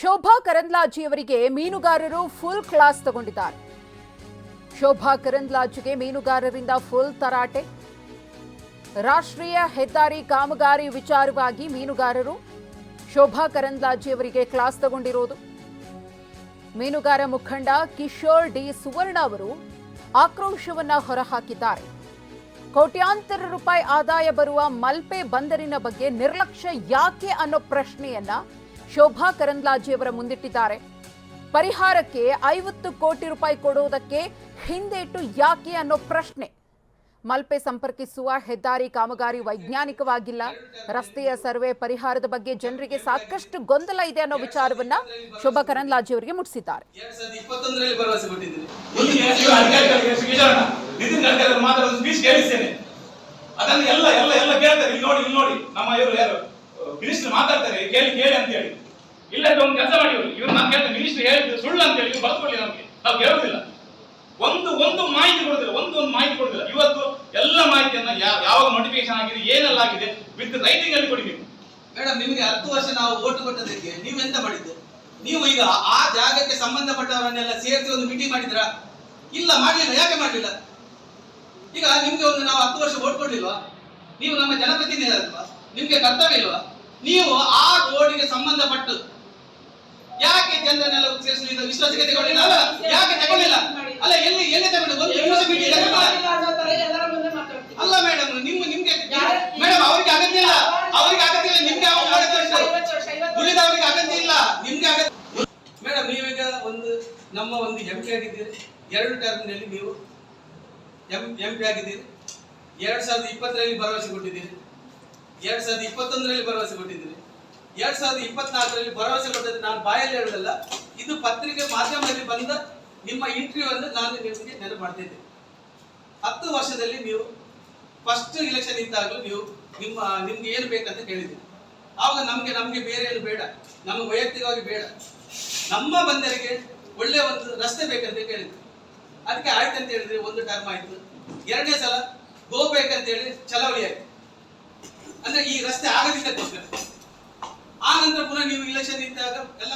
ಶೋಭಾ ಕರಂದ್ಲಾಜೆಯವರಿಗೆ ಮೀನುಗಾರರು full class ತಗೊಂಡಿದ್ದಾರೆ. ಶೋಭಾ ಕರಂದ್ಲಾಜ್ಗೆ ಮೀನುಗಾರರಿಂದ ಫುಲ್ ತರಾಟೆ. ರಾಷ್ಟ್ರೀಯ ಹೆದ್ದಾರಿ ಕಾಮಗಾರಿ ವಿಚಾರವಾಗಿ ಮೀನುಗಾರರು ಶೋಭಾ ಕರಂದ್ಲಾಜೆಯವರಿಗೆ ಕ್ಲಾಸ್ ತಗೊಂಡಿರೋದು. ಮೀನುಗಾರ ಮುಖಂಡ ಕಿಶೋರ್ ಡಿ ಸುವರ್ಣ ಅವರು ಆಕ್ರೋಶವನ್ನ ಹೊರಹಾಕಿದ್ದಾರೆ. ಕೋಟ್ಯಾಂತರ ರೂಪಾಯಿ ಆದಾಯ ಬರುವ ಮಲ್ಪೆ ಬಂದರಿನ ಬಗ್ಗೆ ನಿರ್ಲಕ್ಷ್ಯ ಯಾಕೆ ಅನ್ನೋ ಪ್ರಶ್ನೆಯನ್ನ ಶೋಭಾ ಕರಂದ್ಲಾಜಿಯವರ ಮುಂದಿಟ್ಟಿದ್ದಾರೆ. ಪರಿಹಾರಕ್ಕೆ ಐವತ್ತು ಕೋಟಿ ರೂಪಾಯಿ ಕೊಡುವುದಕ್ಕೆ ಹಿಂದೇಟು ಯಾಕೆ ಅನ್ನೋ ಪ್ರಶ್ನೆ. ಮಲ್ಪೆ ಸಂಪರ್ಕಿಸುವ ಹೆದ್ದಾರಿ ಕಾಮಗಾರಿ ವೈಜ್ಞಾನಿಕವಾಗಿಲ್ಲ. ರಸ್ತೆಯ ಸರ್ವೆ ಪರಿಹಾರದ ಬಗ್ಗೆ ಜನರಿಗೆ ಸಾಕಷ್ಟು ಗೊಂದಲ ಇದೆ ಅನ್ನೋ ವಿಚಾರವನ್ನ ಶೋಭಾ ಕರಂದ್ಲಾಜೆ ಅವರಿಗೆ ಮುಟ್ಟಿಸಿದ್ದಾರೆ ಅದನ್ನ ಎಲ್ಲ ಎಲ್ಲ ಎಲ್ಲ ಕೇಳ್ತಾರೆ. ಇಲ್ಲಿ ನೋಡಿ ಇಲ್ಲಿ ನೋಡಿ. ನಮ್ಮ ಇವರು ಯಾರು? ಮಿನಿಸ್ಟರ್ ಮಾತಾಡ್ತಾರೆ. ಕೇಳಿ ಕೇಳಿ ಅಂತ ಹೇಳಿ. ಇಲ್ಲ ಒಂದು ಕೆಲಸ ಮಾಡಿ ಇವರು. ನಾನು ಕೆಲಸ ಮಿನಿಸ್ಟರ್ ಹೇಳಿದ್ರು, ಸುಳ್ಳು ಅಂತ ಹೇಳಿ ಬರ್ಕೊಳ್ಳಿ ನಮಗೆ. ನಾವು ಕೇಳೋದಿಲ್ಲ. ಒಂದು ಒಂದು ಮಾಹಿತಿ ಕೊಡೋದಿಲ್ಲ, ಒಂದು ಒಂದು ಮಾಹಿತಿ ಕೊಡೋದಿಲ್ಲ. ಇವತ್ತು ಎಲ್ಲ ಮಾಹಿತಿಯನ್ನ ಯಾವಾಗ ನೋಟಿಫಿಕೇಶನ್ ಆಗಿದೆ, ಏನೆಲ್ಲ ಆಗಿದೆ ವಿತ್ ರೈಟಿಂಗ್ ಅಲ್ಲಿ ಕೊಡಿ ಮೇಡಮ್, ನಿಮಗೆ ಹತ್ತು ವರ್ಷ ನಾವು ಓಟ್ ಕೊಟ್ಟದಕ್ಕೆ ನೀವು ಎಂತ ಮಾಡಿದ್ದು? ನೀವು ಈಗ ಆ ಜಾಗಕ್ಕೆ ಸಂಬಂಧಪಟ್ಟವರನ್ನೆಲ್ಲ ಸೇರಿಸಿ ಒಂದು ಮೀಟಿಂಗ್ ಮಾಡಿದ್ರ? ಇಲ್ಲ, ಮಾಡಲಿಲ್ಲ. ಯಾಕೆ ಮಾಡಲಿಲ್ಲ? ಈಗ ನಿಮ್ಗೆ ಒಂದು ನಾವು ಹತ್ತು ವರ್ಷ ಓಟ್ ಕೊಡ್ಲಿಲ್ವಾ? ನೀವು ನಮ್ಮ ಜನಪ್ರತಿನಿಧಿ ಅಲ್ವಾ ನಿಮ್ಗೆ ಕರ್ತವ್ಯ ಇಲ್ವಾ? ನೀವು ಆ ರೋಡಿಗೆ ಸಂಬಂಧಪಟ್ಟು. ಯಾಕೆ ಜನರನ್ನೆಲ್ಲ ಸೇರಿಸಲಿಲ್ಲ ವಿಶ್ವಾಸಕ್ಕೆ ತಗೊಳ್ಳಿಲ್ಲ ಅಲ್ಲ ಯಾಕೆ ತಗೊಳ್ಳಿಲ್ಲ ಅಲ್ಲ ಎಲ್ಲಿ ಎಲ್ಲಿ ತಗೊಂಡು? ಒಂದು ತಗೊಂಡಿಲ್ಲ. ಅಲ್ಲ. ಮೇಡಮ್ ನಿಮ್ಮ ನಿಮ್ಗೆ ಮೇಡಮ್ ಅವ್ರಿಗೆ ಅಗತ್ಯ ಇಲ್ಲ. ಅವ್ರಿಗೆ ಅಗತ್ಯ ಇಲ್ಲ. ನಿಮ್ಗೆ ಅವ್ರು ಮಾಡೋದು ಉಂಟು. ಉಳಿದವರಿಗೆ ಅಗತ್ಯ ಇಲ್ಲ. ನಿಮ್ಗೆ ಅಗತ್ಯ ಮೇಡಮ್ ನೀವೀಗ ಒಂದು ನಮ್ಮ ಒಂದು ಎಂ ಪಿ ಆಗಿದ್ದೀರಿ. ಎರಡು ಟರ್ಮ್ನಲ್ಲಿ ನೀವು ಎಂ ಎಂ ಪಿ ಆಗಿದ್ದೀರಿ. ಎರಡು ಸಾವಿರದ ಇಪ್ಪತ್ತರಲ್ಲಿ ಭರವಸೆ ಕೊಟ್ಟಿದ್ದೀರಿ. ಎರಡ್ ಸಾವಿರದ ಇಪ್ಪತ್ತೊಂದರಲ್ಲಿ ಭರವಸೆ ಕೊಟ್ಟಿದ್ದೀರಿ ಎರಡ್ ಸಾವಿರದ ಇಪ್ಪತ್ನಾಲ್ಕರಲ್ಲಿ ಭರವಸೆ ಕೊಟ್ಟದ್ದು ನಾನು ಬಾಯಲ್ಲಿ ಹೇಳೋದಲ್ಲ, ಇದು ಪತ್ರಿಕೆ ಮಾಧ್ಯಮದಲ್ಲಿ ಬಂದ ನಿಮ್ಮ ಇಂಟರ್ವ್ಯೂ ಅಂದ್ರೆ ನಾನು ನಿಮಗೆ ನೆನಪು ಮಾಡ್ತಿದ್ದೆ. ಹತ್ತು ವರ್ಷದಲ್ಲಿ ನೀವು ಫಸ್ಟ್ ಇಲೆಕ್ಷನ್ ಇದ್ದಾಗಲೂ ನೀವು ನಿಮ್ಮ, ನಿಮ್ಗೆ ಏನು ಬೇಕಂತ ಕೇಳಿದ್ರಿ. ಆವಾಗ ನಮಗೆ ನಮಗೆ ಬೇರೆ ಏನು ಬೇಡ ನಮಗೆ ವೈಯಕ್ತಿಕವಾಗಿ ಬೇಡ. ನಮ್ಮ ಬಂದರಿಗೆ ಒಳ್ಳೆ ಒಂದು ರಸ್ತೆ ಬೇಕಂತ ಕೇಳಿದ್ರು. ಅದಕ್ಕೆ ಆಯ್ತು ಅಂತ ಹೇಳಿದ್ರೆ ಒಂದು ಟರ್ಮ್ ಆಯ್ತು. ಎರಡನೇ ಸಲ ಗೋ ಬೇಕಂತ ಹೇಳಿ ಚಲಾವಣೆ ಆಯ್ತು. ಅಂದ್ರೆ ಈ ರಸ್ತೆ ಆಗದಿದ್ದಕ್ಕೋಸ್ಕರ ಆ ನಂತರ ಪುನಃ ನೀವು ಇಲೆಕ್ಷನ್ ಇದ್ದಾಗ ಎಲ್ಲ